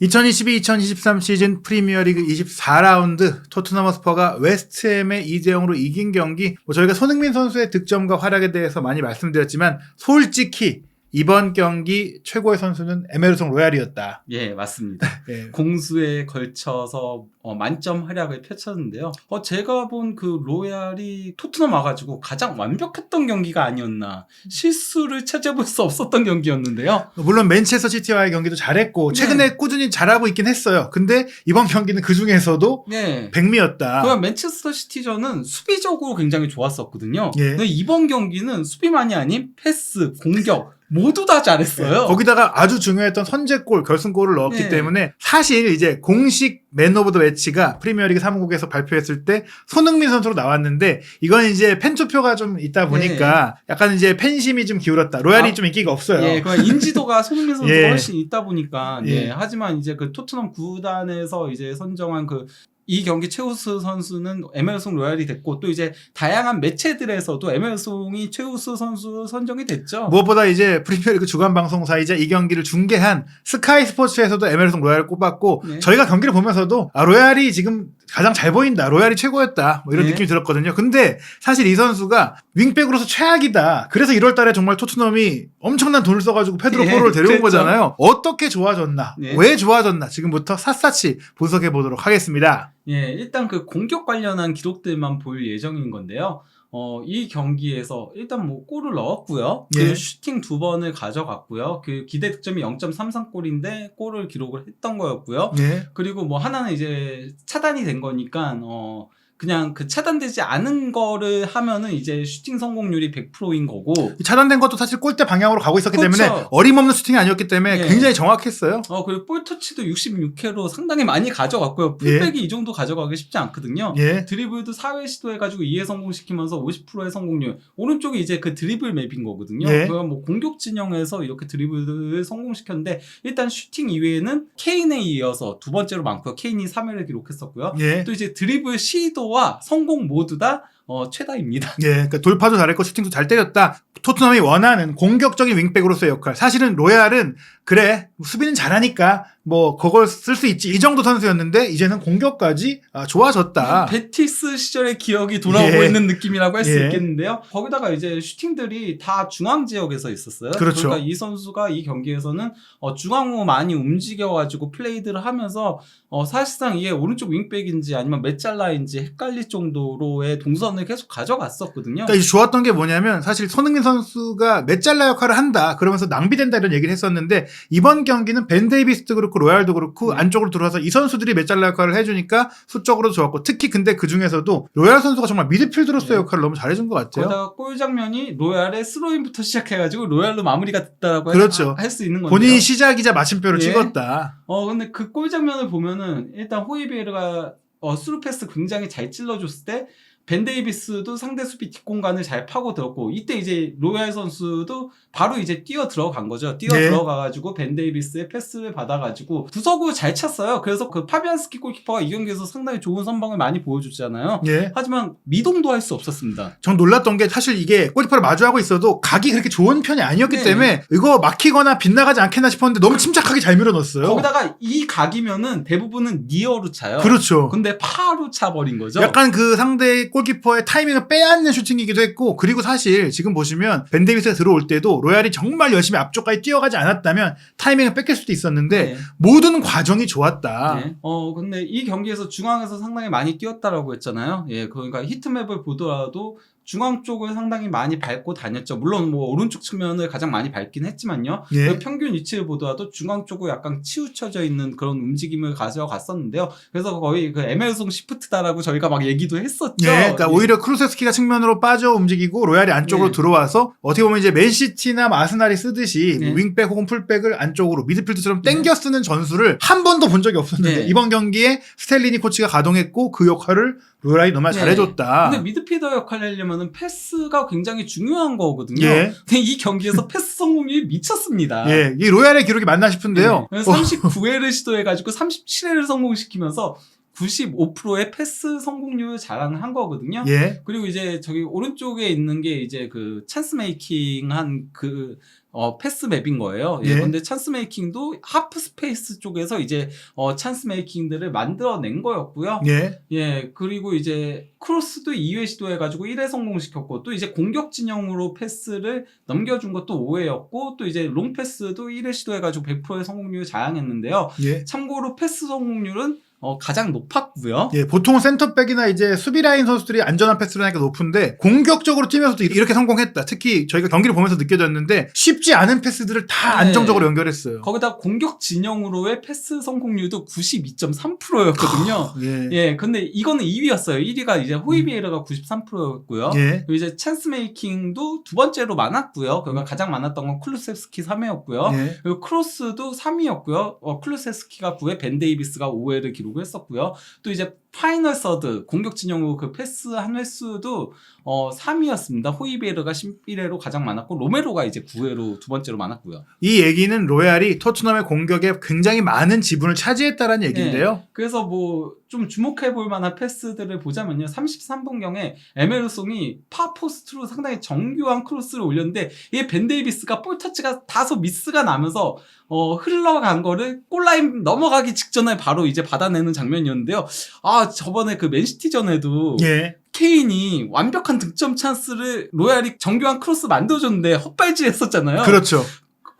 2022-2023 시즌 프리미어리그 24라운드 토트넘 허스퍼가 웨스트햄의 2대 0으로 이긴 경기. 뭐 저희가 손흥민 선수의 득점과 활약에 대해서 많이 말씀드렸지만 솔직히 이번 경기 최고의 선수는 에메르송 로얄이었다. 예, 맞습니다. 예. 공수에 걸쳐서 어, 만점 활약을 펼쳤는데요. 어, 제가 본 그 로얄이 토트넘 와가지고 가장 완벽했던 경기가 아니었나. 실수를 찾아볼 수 없었던 경기였는데요. 물론 맨체스터 시티와의 경기도 잘했고 최근에 꾸준히 잘하고 있긴 했어요. 근데 이번 경기는 그 중에서도 네. 백미였다. 그 맨체스터 시티전은 수비적으로 굉장히 좋았었거든요. 예. 근데 이번 경기는 수비만이 아닌 패스, 공격 모두 다 잘했어요. 거기다가 아주 중요했던 선제골, 결승골을 넣었기 네. 때문에 사실 이제 공식 맨 오브 더 매치가 프리미어리그 사무국에서 발표했을 때 손흥민 선수로 나왔는데 이건 이제 팬 투표가 좀 있다 보니까 약간 이제 팬심이 좀 기울었다. 로얄이 네. 아, 좀 인기가 없어요. 예, 그 인지도가 손흥민 선수가 예. 훨씬 있다 보니까 예. 예. 하지만 이제 그 토트넘 구단에서 이제 선정한 그 이 경기 최우수 선수는 에메르송 로얄이 됐고 또 이제 다양한 매체들에서도 에메르송이 최우수 선수 선정이 됐죠. 무엇보다 이제 프리미어리그 주간 방송사이자 이 경기를 중계한 스카이 스포츠에서도 에메르송 로얄을 꼽았고 네. 저희가 경기를 보면서도 아, 로얄이 지금 가장 잘 보인다. 로얄이 최고였다. 뭐 이런 네. 느낌이 들었거든요. 근데 사실 이 선수가 윙백으로서 최악이다. 그래서 1월 달에 정말 토트넘이 엄청난 돈을 써가지고 페드로 예, 포로를 데려온 그랬죠. 거잖아요. 어떻게 좋아졌나? 네. 왜 좋아졌나? 지금부터 샅샅이 분석해 보도록 하겠습니다. 예, 일단 그 공격 관련한 기록들만 볼 예정인 건데요. 어, 이 경기에서 일단 뭐 골을 넣었고요. 예. 그 슈팅 두 번을 가져갔고요. 그 기대 득점이 0.33골인데 골을 기록을 했던 거였고요. 네. 그리고 뭐 하나는 이제 차단이 된 거니까 어 그냥 그 차단되지 않은 거를 하면은 이제 슈팅 성공률이 100%인 거고 차단된 것도 사실 골대 방향으로 가고 있었기 그렇죠. 때문에 어림없는 슈팅이 아니었기 때문에 예. 굉장히 정확했어요. 어 그리고 볼 터치도 66회로 상당히 많이 가져갔고요. 풀백이 이 정도 가져가기 쉽지 않거든요. 예. 드리블도 4회 시도해가지고 2회 성공시키면서 50%의 성공률. 오른쪽이 이제 그 드리블 맵인 거거든요. 예. 그건 뭐 공격 진영에서 이렇게 드리블을 성공시켰는데 일단 슈팅 이외에는 케인에 이어서 두 번째로 많고요. 케인이 3회를 기록했었고요. 예. 또 이제 드리블 시도 와 성공 모두 다 어, 최다입니다. 예, 그러니까 돌파도 잘했고 슈팅도 잘 때렸다. 토트넘이 원하는 공격적인 윙백으로서의 역할. 사실은 로얄은 그래 수비는 잘하니까 뭐 그걸 쓸 수 있지 이 정도 선수였는데 이제는 공격까지 아, 좋아졌다. 베티스 시절의 기억이 돌아오고 예. 있는 느낌이라고 할 수 예. 있겠는데요. 거기다가 이제 슈팅들이 다 중앙 지역에서 있었어요. 그렇죠. 러니까 이 선수가 이 경기에서는 어, 중앙으로 많이 움직여가지고 플레이들을 하면서 어, 사실상 이게 오른쪽 윙백인지 아니면 메짤라인지 헷갈릴 정도로의 동선을 계속 가져갔었거든요. 그러니까 좋았던 게 뭐냐면 사실 손흥민 선수가 메짤라 역할을 한다 그러면서 낭비된다 이런 얘기를 했었는데 이번 경기는 벤 데이비스도 그렇고 로얄도 그렇고 네. 안쪽으로 들어와서 이 선수들이 메짤라 역할을 해주니까 수적으로도 좋았고 특히 근데 그 중에서도 로얄 선수가 정말 미드필드로서의 네. 역할을 너무 잘해준 것 같아요. 거기다가 골 장면이 로얄의 스로인부터 시작해가지고 로얄로 마무리가 됐다라고 그렇죠. 할 수 있는 건데요. 본인이 시작이자 마침표를 예. 찍었다. 어 근데 그 골 장면을 보면은 일단 호이베르가 어 스루 패스 굉장히 잘 찔러줬을 때 벤 데이비스도 상대 수비 뒷공간을 잘 파고 들었고 이때 이제 로얄 선수도 바로 이제 뛰어 들어간 거죠. 뛰어 네. 들어가가지고 벤 데이비스의 패스를 받아가지고 구석으로 잘 찼어요. 그래서 그 파비안스키 골키퍼가 이 경기에서 상당히 좋은 선방을 많이 보여줬잖아요. 예. 하지만 미동도 할 수 없었습니다. 전 놀랐던 게 사실 이게 골키퍼를 마주하고 있어도 각이 그렇게 좋은 편이 아니었기 네. 때문에 이거 막히거나 빗나가지 않겠나 싶었는데 너무 침착하게 잘 밀어넣었어요. 거기다가 이 각이면은 대부분은 니어로 차요. 그렇죠. 근데 파로 차버린 거죠. 약간 그 상대 골키퍼의 타이밍을 빼앗는 슈팅이기도 했고 그리고 사실 지금 보시면 벤 데이비스가 들어올 때도 로얄이 정말 열심히 앞쪽까지 뛰어가지 않았다면 타이밍을 뺏길 수도 있었는데 네. 모든 과정이 좋았다. 네. 어, 근데 이 경기에서 중앙에서 상당히 많이 뛰었다라고 했잖아요. 예, 그러니까 히트맵을 보더라도 중앙 쪽을 상당히 많이 밟고 다녔죠. 물론 뭐 오른쪽 측면을 가장 많이 밟긴 했지만요. 예. 그 평균 위치를 보더라도 중앙 쪽으로 약간 치우쳐져 있는 그런 움직임을 가져갔었는데요. 그래서 거의 그 에메르송 시프트다라고 저희가 막 얘기도 했었죠. 예, 그러니까 예. 오히려 크루세스키가 측면으로 빠져 움직이고 로얄이 안쪽으로 네. 들어와서 어떻게 보면 이제 맨시티나 뭐 아스날이 쓰듯이 네. 윙백 혹은 풀백을 안쪽으로 미드필드처럼 네. 땡겨 쓰는 전술을 한 번도 본 적이 없었는데 네. 이번 경기에 스텔리니 코치가 가동했고 그 역할을 로얄이 너무 네. 잘해줬다. 근데 미드필더 역할을 하려면 패스가 굉장히 중요한 거거든요. 예. 근데 이 경기에서 패스 성공률이 미쳤습니다. 예, 이 로얄의 기록이 맞나 싶은데요. 네. 어, 39회를 시도해가지고 37회를 성공시키면서 95%의 패스 성공률 자랑을 한 거거든요. 예. 그리고 이제 저기 오른쪽에 있는 게 이제 그 찬스 메이킹 한 그 어, 패스 맵인 거예요. 예. 예. 근데 찬스 메이킹도 하프 스페이스 쪽에서 이제 어, 찬스 메이킹들을 만들어낸 거였고요. 예. 예, 그리고 이제 크로스도 2회 시도해가지고 1회 성공시켰고, 또 이제 공격 진영으로 패스를 넘겨준 것도 5회였고, 또 이제 롱 패스도 1회 시도해가지고 100%의 성공률 자랑했는데요. 예. 참고로 패스 성공률은 어, 가장 높았고요. 예, 보통 센터백이나 이제 수비 라인 선수들이 안전한 패스를 하니까 높은데 공격적으로 뛰면서도 이렇게 성공했다. 특히 저희가 경기를 보면서 느껴졌는데 쉽지 않은 패스들을 다 네. 안정적으로 연결했어요. 거기다 공격 진영으로의 패스 성공률도 92.3%였거든요. 예. 예, 근데 이거는 2위였어요. 1위가 이제 호이비에르가 93%였고요. 예. 그리고 이제 찬스 메이킹도 두 번째로 많았고요. 그가 가장 많았던 건 클루세스키 3회였고요. 예. 그리고 크로스도 3위였고요. 어, 클루세스키가 9회, 벤 데이비스가 5회를 기록 을 했었고요. 또 이제 파이널 서드 공격 진영으로 그 패스 한 횟수도 어, 3위였습니다. 호이베르가 11회로 가장 많았고 로메로가 이제 9회로 두 번째로 많았고요. 이 얘기는 로얄이 토트넘의 공격에 굉장히 많은 지분을 차지했다는 얘기인데요. 그래서 뭐 좀 주목해 볼 만한 패스들을 보자면요. 33분경에 에메르송이 파포스트로 상당히 정교한 크로스를 올렸는데 이게 벤 데이비스가 볼 터치가 다소 미스가 나면서 어, 흘러간 거를 골라인 넘어가기 직전에 바로 이제 받아내는 장면이었는데요. 아, 저번에 그 맨시티전에도 예. 케인이 완벽한 득점 찬스를 로얄이 정교한 크로스 만들어줬는데 헛발질 했었잖아요. 그렇죠.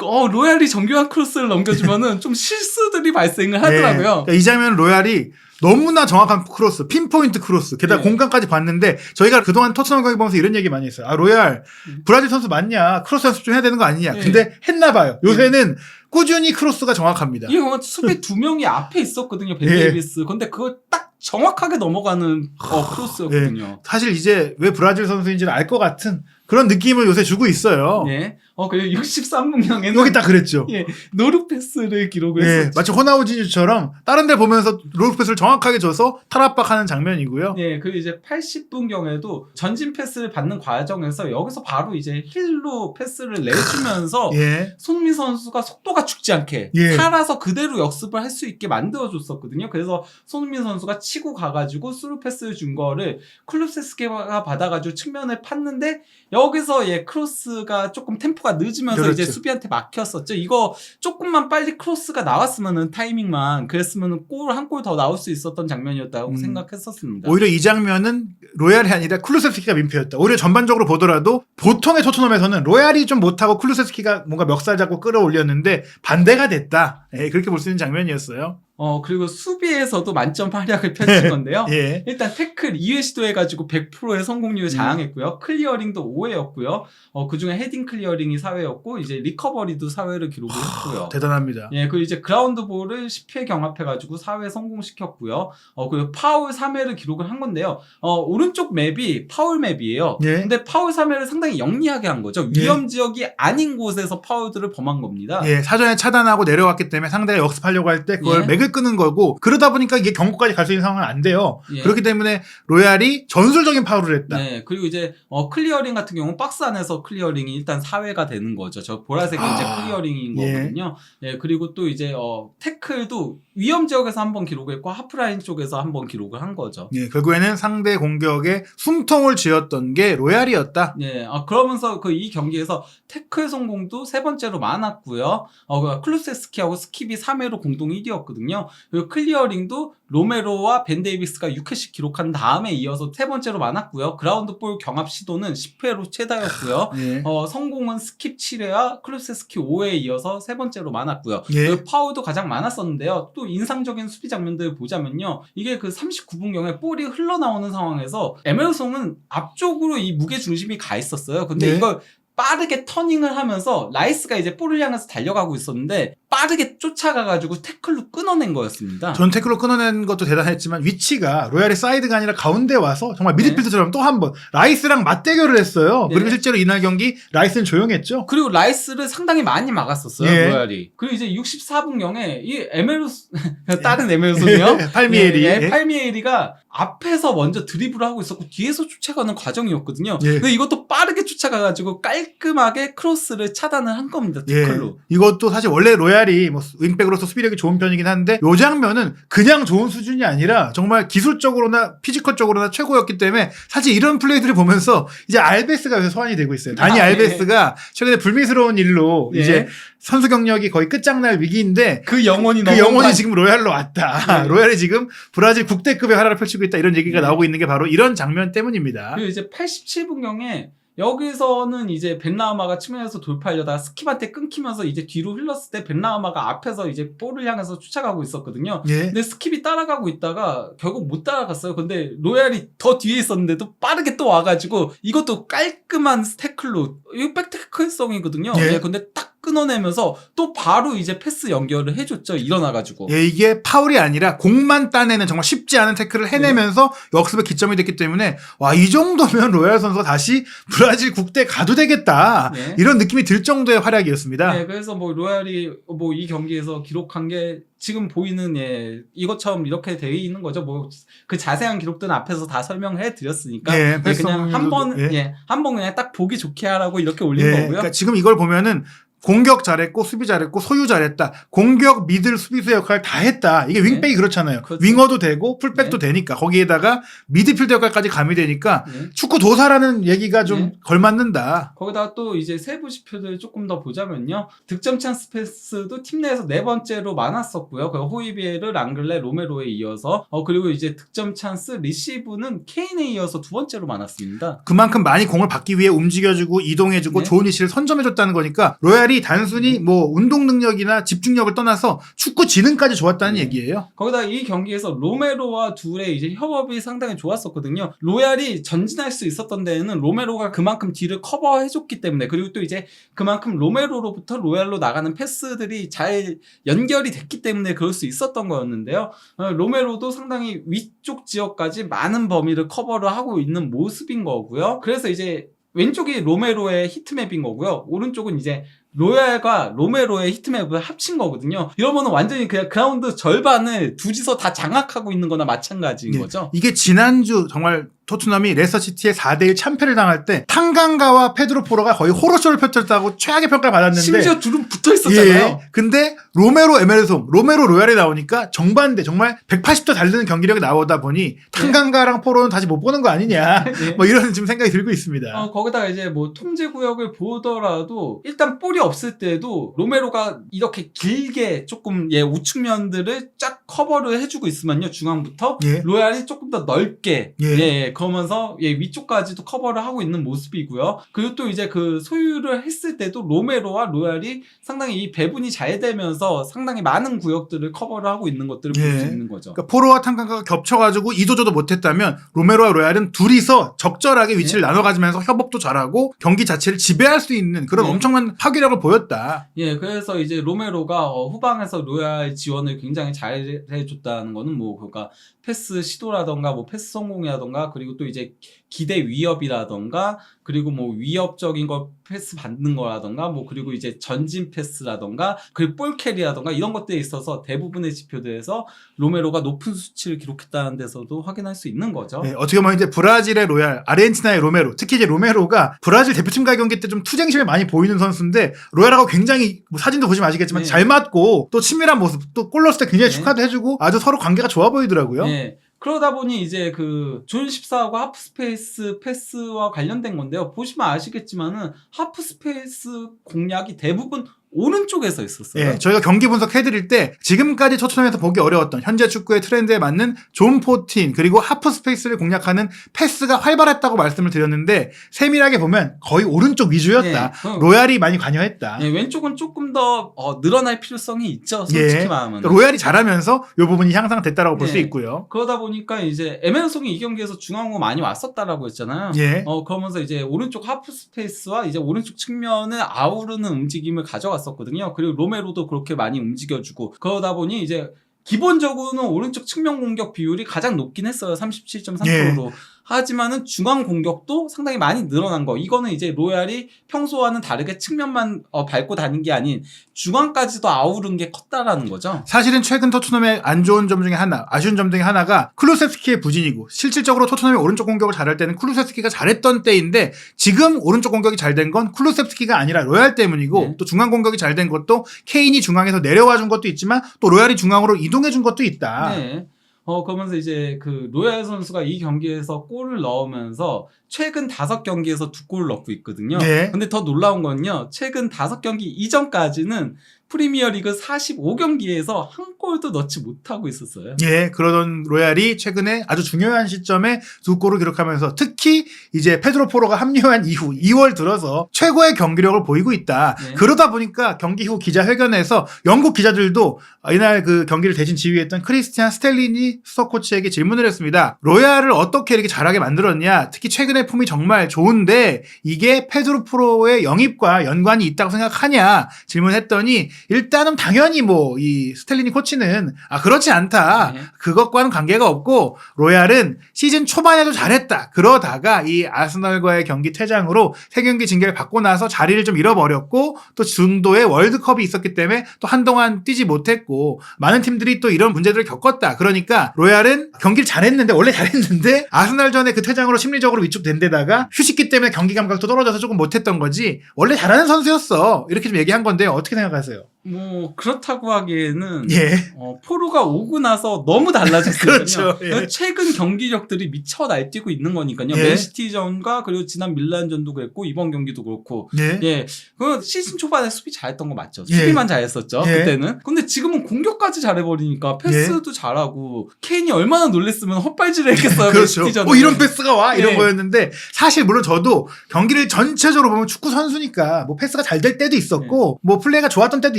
어, 로얄이 정교한 크로스를 넘겨주면은 좀 실수들이 발생을 하더라고요. 예. 그러니까 이 장면 로얄이 너무나 정확한 크로스, 핀포인트 크로스, 게다가 네. 공간까지 봤는데 저희가 그동안 토트넘 경기 보면서 이런 얘기 많이 했어요. 아 로얄 음. 브라질 선수 맞냐? 크로스 연습 좀 해야 되는 거 아니냐? 네. 근데 했나 봐요. 요새는 꾸준히 크로스가 정확합니다. 이게 보면 수비 두 명이 앞에 있었거든요, 벤 예. 데이비스. 근데 그걸 딱 정확하게 넘어가는 어, 크로스였거든요. 사실 이제 왜 브라질 선수인지는 알 것 같은 그런 느낌을 요새 주고 있어요. 예. 어, 그리고 63분경에는 여기 딱 그랬죠. 예, 노루 패스를 기록을 예, 했었죠. 마치 호나우지뉴처럼 다른 데 보면서 롤 패스를 정확하게 줘서 탈압박하는 장면이고요. 예, 그리고 이제 80분경에도 전진 패스를 받는 과정에서 여기서 바로 이제 힐로 패스를 내주면서 예, 손흥민 선수가 속도가 죽지 않게 예. 살아서 그대로 역습을 할 수 있게 만들어줬었거든요. 그래서 손흥민 선수가 치고 가가지고 스루 패스를 준 거를 클루세스케가 받아가지고 측면을 팠는데 여기서 예 크로스가 조금 템포가 늦으면서 그렇죠. 이제 수비한테 막혔었죠. 이거 조금만 빨리 크로스가 나왔으면은 타이밍만 그랬으면은 골 한 골 더 나올 수 있었던 장면이었다고 음. 생각했었습니다. 오히려 이 장면은 로얄이 아니라 쿨루세스키가 민폐였다. 오히려 전반적으로 보더라도 보통의 토트넘에서는 로얄이 좀 못하고 쿨루세스키가 뭔가 멱살 잡고 끌어올렸는데 반대가 됐다. 예, 그렇게 볼 수 있는 장면이었어요. 어 그리고 수비에서도 만점 활약을 펼친 건데요. 예, 일단 태클 2회 시도해가지고 100%의 성공률을 음. 자랑했고요. 클리어링도 5회였고요. 어, 그 중에 헤딩 클리어링이 4회였고, 이제 리커버리도 4회를 기록을 했고요. 대단합니다. 예, 그리고 이제 그라운드 볼을 10회 경합해가지고 4회 성공시켰고요. 어, 그리고 파울 3회를 기록을 한 건데요. 어, 오른쪽 맵이 파울 맵이에요. 예. 근데 파울 3회를 상당히 영리하게 한 거죠. 예. 위험 지역이 아닌 곳에서 파울들을 범한 겁니다. 예, 사전에 차단하고 내려왔기 때문에 상대가 역습하려고 할 때 그걸 예. 끄는 거고 그러다 보니까 이게 경고까지 갈 수 있는 상황은 안 돼요. 예. 그렇기 때문에 로얄이 전술적인 파울을 했다. 네, 그리고 이제 어, 클리어링 같은 경우는 박스 안에서 클리어링이 일단 4회가 되는 거죠. 저 보라색이 이제 아, 클리어링인 예. 거거든요. 예, 그리고 또 이제 어, 태클도 위험 지역에서 한 번 기록했고 하프라인 쪽에서 한 번 기록을 한 거죠. 예, 결국에는 상대 공격에 숨통을 쥐었던 게 로얄이었다. 예, 아, 그러면서 그 이 경기에서 태클 성공도 세 번째로 많았고요. 어, 그 클루세스키하고 스킵이 3회로 공동 1위였거든요. 그리고 클리어링도 로메로와 벤 데이비스가 6회씩 기록한 다음에 이어서 세 번째로 많았고요. 그라운드 볼 경합 시도는 10회로 최다였고요. 예. 어, 성공은 스킵 7회와 클루세스키 5회에 이어서 세 번째로 많았고요. 예. 그 파울도 가장 많았었는데요. 또 인상적인 수비 장면들을 보자면요. 이게 그 39분경에 볼이 흘러나오는 상황에서 에멜송은 앞쪽으로 이 무게 중심이 가 있었어요. 근데 네. 이걸 빠르게 터닝을 하면서 라이스가 이제 볼을 향해서 달려가고 있었는데 빠르게 쫓아가가지고 태클로 끊어낸 거였습니다. 전 태클로 끊어낸 것도 대단했지만 위치가 로얄의 사이드가 아니라 가운데 와서 정말 미드필드처럼 또 한 번 라이스랑 맞대결을 했어요. 네. 그리고 실제로 이날 경기 라이스는 조용했죠. 그리고 라이스를 상당히 많이 막았었어요, 예. 로얄이. 그리고 이제 64분경에 이 에메루스, 다른 에메루스요? 팔미에리. 예, 예, 예. 팔미에리가 앞에서 먼저 드리블을 하고 있었고 뒤에서 쫓아가는 과정이었거든요. 예. 근데 이것도 빠르게 쫓아가가지고 깔끔하게 크로스를 차단을 한 겁니다. 예. 태클로. 이것도 사실 원래 로얄 로얄이 뭐 윙백으로서 수비력이 좋은 편이긴 한데 요 장면은 그냥 좋은 수준이 아니라 정말 기술적으로나 피지컬적으로나 최고였기 때문에 사실 이런 플레이들을 보면서 이제 알베스가 요새 소환이 되고 있어요. 다니 아, 예. 알베스가 최근에 불미스러운 일로 예. 이제 선수 경력이 거의 끝장날 위기인데 그 영혼이 그 너무 영혼이 가- 지금 로얄로 왔다. 네. 로얄이 지금 브라질 국대급의 활약을 펼치고 있다. 이런 얘기가 네. 나오고 있는 게 바로 이런 장면 때문입니다. 그리고 이제 87분경에 여기서는 이제 벤라마가 측면에서 돌파하려다가 스킵한테 끊기면서 이제 뒤로 흘렀을 때 벤라마가 앞에서 이제 볼을 향해서 쫓아가고 있었거든요. 예. 근데 스킵이 따라가고 있다가 결국 못 따라갔어요. 근데 로얄이 더 뒤에 있었는데도 빠르게 또 와가지고 이것도 깔끔한 태클로 이거 백태클성이거든요. 예. 예. 근데 딱 끊어내면서 또 바로 이제 패스 연결을 해줬죠. 일어나가지고. 예, 이게 파울이 아니라 공만 따내는 정말 쉽지 않은 태클을 해내면서 역습의 기점이 됐기 때문에 와, 이 정도면 로얄 선수가 다시 브라질 국대 가도 되겠다. 네. 이런 느낌이 들 정도의 활약이었습니다. 네, 그래서 뭐 로얄이 뭐 이 경기에서 기록한 게 지금 보이는 예 이것처럼 이렇게 되어 있는 거죠. 뭐 그 자세한 기록들은 앞에서 다 설명해 드렸으니까 예, 예, 그냥 한 번 예. 예, 한 번 그냥 딱 보기 좋게 하라고 이렇게 올린 예, 거고요. 그러니까 지금 이걸 보면은 공격 잘했고 수비 잘했고 소유 잘했다. 공격 미들 수비수 역할 다 했다. 이게 윙백이 그렇잖아요. 그렇죠. 윙어도 되고 풀백도 되니까 거기에다가 미드필더 역할까지 가미되니까 예. 축구 도사라는 얘기가 좀 네. 걸맞는다. 거기다가 또 이제 세부 지표들 조금 더 보자면요. 득점 찬스 패스도 팀 내에서 네 번째로 많았었고요. 그 호이비에르, 랑글레, 로메로에 이어서 어 그리고 이제 득점 찬스 리시브는 케인에 이어서 두 번째로 많았습니다. 그만큼 많이 공을 받기 위해 움직여주고 이동해주고 네. 좋은 위치를 선점해줬다는 거니까 로얄 이 단순히 뭐 운동 능력이나 집중력을 떠나서 축구 지능까지 좋았다는 네. 얘기예요. 거기다 이 경기에서 로메로와 둘의 이제 협업이 상당히 좋았었거든요. 로얄이 전진할 수 있었던 데에는 로메로가 그만큼 뒤를 커버해줬기 때문에 그리고 또 이제 그만큼 로메로로부터 로얄로 나가는 패스들이 잘 연결이 됐기 때문에 그럴 수 있었던 거였는데요. 어, 로메로도 상당히 위쪽 지역까지 많은 범위를 커버를 하고 있는 모습인 거고요. 그래서 이제 왼쪽이 로메로의 히트맵인 거고요. 오른쪽은 이제 로얄과 로메로의 히트맵을 합친 거거든요. 이러면은 완전히 그냥 그라운드 절반을 둘이서 다 장악하고 있는 거나 마찬가지인 네. 거죠. 이게 지난주 정말 토트넘이 레스터시티에 4대1 참패를 당할 때 탕강가와 페드로 포로가 거의 호러쇼를 펼쳤다고 최악의 평가를 받았는데 심지어 둘은 붙어 있었잖아요. 예. 근데 로메로 에메르송, 로메로 로얄이 나오니까 정반대 정말 180도 달리는 경기력이 나오다 보니 탕강가랑 포로는 다시 못 보는 거 아니냐. 예. 뭐 이런 지금 생각이 들고 있습니다. 어, 거기다가 이제 뭐 통제 구역을 보더라도 일단 볼이 없을 때도 로메로가 이렇게 길게 조금 예 우측면들을 쫙 커버를 해주고 있으면요 중앙부터 예. 로얄이 조금 더 넓게 예. 예, 그러면서 예 위쪽까지도 커버를 하고 있는 모습이고요. 그리고 또 이제 그 소유를 했을 때도 로메로와 로얄이 상당히 이 배분이 잘 되면서 상당히 많은 구역들을 커버를 하고 있는 것들을 볼 예. 수 있는 거죠. 그러니까 포로와 탕강가가 겹쳐가지고 이도저도 못했다면 로메로와 로얄은 둘이서 적절하게 위치를 나눠 가지면서 협업도 잘하고 경기 자체를 지배할 수 있는 그런 네. 엄청난 파괴력 을 보였다. 예, 그래서 이제 로메로가 어, 후방에서 로얄 지원을 굉장히 잘 해줬다는 거는 뭐 그러니까 패스 시도라던가 뭐 패스 성공이라던가 그리고 또 이제 기대 위협이라던가 그리고 뭐 위협적인 걸 패스 받는 거라던가 뭐 그리고 이제 전진 패스라던가 그리고 볼 캐리라던가 이런 것들에 있어서 대부분의 지표들에서 로메로가 높은 수치를 기록했다는 데서도 확인할 수 있는 거죠. 네, 어떻게 보면 이제 브라질의 로얄, 아르헨티나의 로메로, 특히 이제 로메로가 브라질 대표팀과의 경기 때 좀 투쟁심이 많이 보이는 선수인데 로얄하고 굉장히 뭐 사진도 보시면 아시겠지만 네. 잘 맞고 또 친밀한 모습, 또 골 넣었을 때 굉장히 네. 축하도 해주고 아주 서로 관계가 좋아 보이더라고요. 예. 그러다 보니 이제 그 존 14하고 하프 스페이스 패스와 관련된 건데요. 보시면 아시겠지만은 하프 스페이스 공략이 대부분 오른쪽에서 있었어요. 예, 저희가 경기 분석해드릴 때 지금까지 토트넘에서 보기 어려웠던 현재 축구의 트렌드에 맞는 존 포틴 그리고 하프 스페이스를 공략하는 패스가 활발했다고 말씀을 드렸는데 세밀하게 보면 거의 오른쪽 위주였다. 예, 그- 로얄이 많이 관여했다. 예, 왼쪽은 조금 더 어, 늘어날 필요성이 있죠. 솔직히 예. 말하면. 로얄이 잘하면서 이 부분이 향상됐다라고 볼수 네. 있고요. 그러다 보니까 이제 에메르송이 이 경기에서 중앙으로 많이 왔었다라고 했잖아요. 예. 어 그러면서 이제 오른쪽 하프 스페이스와 이제 오른쪽 측면을 아우르는 움직임을 가져갔 었거든요. 그리고 로메로도 그렇게 많이 움직여주고 그러다 보니 이제 기본적으로는 오른쪽 측면 공격 비율이 가장 높긴 했어요. 37.3%로. 하지만은 중앙 공격도 상당히 많이 늘어난 거. 이거는 이제 로얄이 평소와는 다르게 측면만 어, 밟고 다닌 게 아닌 중앙까지도 아우른 게 컸다라는 거죠. 사실은 최근 토트넘의 안 좋은 점 중에 하나, 아쉬운 점 중에 하나가 클루세스키의 부진이고 실질적으로 토트넘이 오른쪽 공격을 잘할 때는 클루세스키가 잘했던 때인데 지금 오른쪽 공격이 잘 된 건 클루세스키가 아니라 로얄 때문이고 네. 또 중앙 공격이 잘 된 것도 케인이 중앙에서 내려와 준 것도 있지만 또 로얄이 중앙으로 이동해 준 것도 있다. 네. 어, 그러면서 이제 그 로얄 선수가 이 경기에서 골을 넣으면서 최근 다섯 경기에서 두 골을 넣고 있거든요. 네. 근데 더 놀라운 건요. 최근 다섯 경기 이전까지는 프리미어리그 45경기에서 한 골도 넣지 못하고 있었어요. 예, 그러던 로얄이 최근에 아주 중요한 시점에 두 골을 기록하면서 특히 이제 페드로 포로가 합류한 이후 2월 들어서 최고의 경기력을 보이고 있다. 네. 그러다 보니까 경기 후 기자회견에서 영국 기자들도 이날 그 경기를 대신 지휘했던 크리스티안 스텔리니 수석 코치에게 질문을 했습니다. 로얄을 어떻게 이렇게 잘하게 만들었냐? 특히 최근에 폼이 정말 좋은데 이게 페드로 포로의 영입과 연관이 있다고 생각하냐? 질문했더니 일단은 당연히 뭐 이 스텔리니 코치는 아 그렇지 않다. 네. 그것과는 관계가 없고 로얄은 시즌 초반에도 잘했다. 그러다가 이 아스널과의 경기 퇴장으로 세 경기 징계를 받고 나서 자리를 좀 잃어버렸고 또 중도에 월드컵이 있었기 때문에 또 한동안 뛰지 못했고 많은 팀들이 또 이런 문제들을 겪었다. 그러니까 로얄은 경기를 잘했는데 원래 잘했는데 아스널전에 그 퇴장으로 심리적으로 위축된 데다가 휴식기 때문에 경기 감각도 떨어져서 조금 못했던 거지 원래 잘하는 선수였어. 이렇게 좀 얘기한 건데 어떻게 생각하세요? 뭐 그렇다고 하기에는 예. 어, 포르가 오고 나서 너무 달라졌거든요. 그렇죠, 예. 최근 경기력들이 미쳐 날뛰고 있는 거니까요. 예. 맨시티전과 그리고 지난 밀란전도 그랬고 이번 경기도 그렇고 예. 예, 그 시즌 초반에 수비 잘했던 거 맞죠? 예. 수비만 잘했었죠 예. 그때는. 근데 지금은 공격까지 잘해 버리니까 패스도 잘하고 케인이 얼마나 놀랬으면 헛발질을 했겠어요. 그렇죠. 맨시티전에. 어, 이런 패스가 와 이런 예. 거였는데 사실 물론 저도 경기를 전체적으로 보면 축구 선수니까 뭐 패스가 잘 될 때도 있었고 뭐 플레이가 좋았던 때도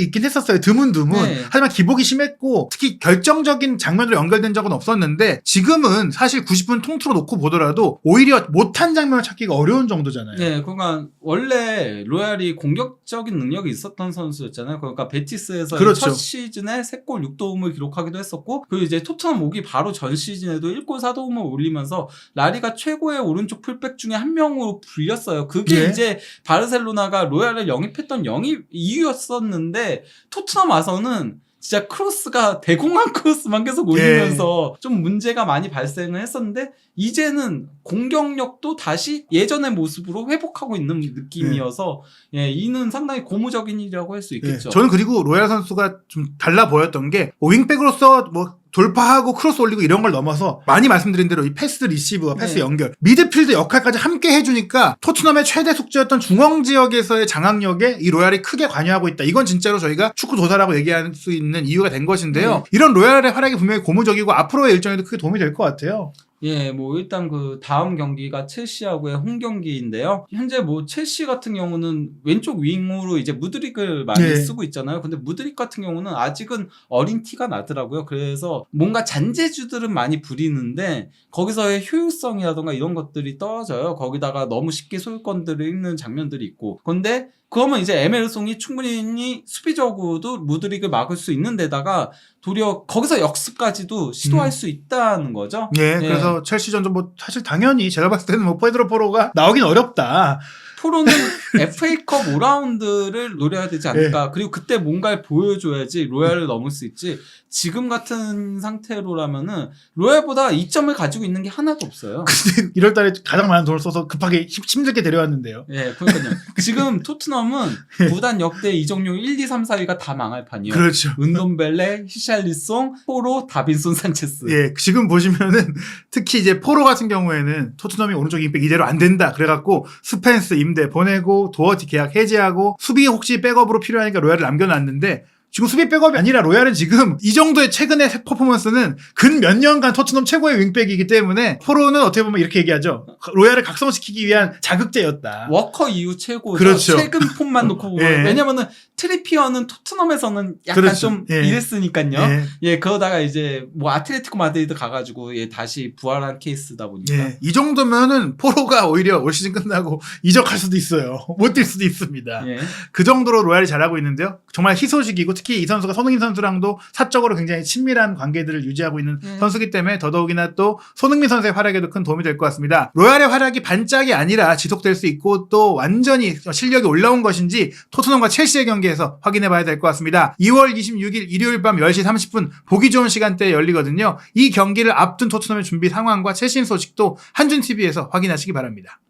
있긴 했었어요. 드문드문. 네. 하지만 기복이 심했고 특히 결정적인 장면으로 연결된 적은 없었는데 지금은 사실 90분 통틀어 놓고 보더라도 오히려 못한 장면을 찾기가 어려운 정도잖아요. 네, 그러니까 원래 로얄이 공격적인 능력이 있었던 선수였잖아요. 그러니까 베티스에서 그렇죠. 첫 시즌에 3골 6도움을 기록하기도 했었고, 그리고 이제 토트넘 오기 바로 전 시즌에도 1골 4도움을 올리면서 라리가 최고의 오른쪽 풀백 중에 한 명으로 불렸어요. 그게 예. 이제 바르셀로나가 로얄을 영입했던 영입 이유였었는데 토트넘 와서는 진짜 크로스가 대공간 크로스만 계속 올리면서 좀 문제가 많이 발생을 했었는데 이제는 공격력도 다시 예전의 모습으로 회복하고 있는 느낌이어서 예, 이는 상당히 고무적인 일이라고 할수 예, 있겠죠. 저는 그리고 로얄 선수가 좀 달라 보였던 게뭐 윙백으로서 뭐 돌파하고 크로스 올리고 이런 걸 넘어서 많이 말씀드린 대로 이 패스 리시브와 패스 네. 연결 미드필드 역할까지 함께 해주니까 토트넘의 최대 숙제였던 중앙 지역에서의 장악력에 이 로얄이 크게 관여하고 있다. 이건 진짜로 저희가 축구 도사라고 얘기할 수 있는 이유가 된 것인데요. 네. 이런 로얄의 활약이 분명히 고무적이고 앞으로의 일정에도 크게 도움이 될 것 같아요. 예, 뭐 일단 그 다음 경기가 첼시하고의 홈 경기인데요. 현재 뭐 첼시 같은 경우는 왼쪽 윙으로 이제 무드릭을 많이 네. 쓰고 있잖아요. 근데 무드릭 같은 경우는 아직은 어린 티가 나더라고요. 그래서 뭔가 잔재주들은 많이 부리는데 거기서의 효율성이라던가 이런 것들이 떨어져요. 거기다가 너무 쉽게 소유권들을 잃는 장면들이 있고. 근데 그러면 이제 에메르송이 충분히 수비적으로도 무드릭을 막을 수 있는 데다가 도리어 거기서 역습까지도 시도할 음. 수 있다는 거죠. 예, 네. 그래서 첼시전도 뭐 사실 당연히 제가 봤을 때는 뭐 페드로 포로가 나오긴 어렵다. 프로는 FA컵 5라운드를 노려야 되지 않을까. 네. 그리고 그때 뭔가를 보여줘야지 로얄을 넘을 수 있지. 지금 같은 상태로라면은 로얄보다 2점을 가지고 있는 게 하나도 없어요. 근데 1월 달에 가장 많은 돈을 써서 급하게 힘- 힘들게 데려왔는데요. 예, 그러니까요. 지금 토트넘은 구단 역대 이적용 1, 2, 3, 4위가 다 망할 판이에요. 그렇죠. 은돈벨레, 히샬리송, 포로, 다빈손 산체스. 예, 지금 보시면은 특히 이제 포로 같은 경우에는 토트넘이 오른쪽 윙백 이대로 안 된다. 그래갖고 스펜스 임대 보내고 도어티 계약 해지하고 수비 혹시 백업으로 필요하니까 로얄을 남겨놨는데 지금 수비 백업이 아니라 로얄은 지금 이 정도의 최근의 퍼포먼스는 근 몇 년간 토트넘 최고의 윙백이기 때문에 포로는 어떻게 보면 이렇게 얘기하죠. 로얄을 각성시키기 위한 자극제였다. 워커 이후 최고 그렇죠. 최근 폼만 놓고 보면 예. 왜냐면은 트리피어는 토트넘에서는 약간 그렇죠. 좀 예. 이랬으니까요. 예. 예, 그러다가 이제 뭐 아틀레티코 마드리드 가가지고 예 다시 부활한 케이스다 보니까. 예, 이 정도면은 포로가 오히려 올 시즌 끝나고 이적할 수도 있어요. 못 뛸 수도 있습니다. 예. 그 정도로 로얄이 잘하고 있는데요. 정말 희소식이고 특히 이 선수가 손흥민 선수랑도 사적으로 굉장히 친밀한 관계들을 유지하고 있는 음. 선수기 때문에 더더욱이나 또 손흥민 선수의 활약에도 큰 도움이 될 것 같습니다. 로얄의 활약이 반짝이 아니라 지속될 수 있고 또 완전히 실력이 올라온 것인지 토트넘과 첼시의 경기 해서 확인해 봐야 될 것 같습니다. 2월 26일 일요일 밤 10시 30분 보기 좋은 시간대에 열리거든요. 이 경기를 앞둔 토트넘의 준비 상황과 최신 소식도 한준TV에서 확인하시기 바랍니다.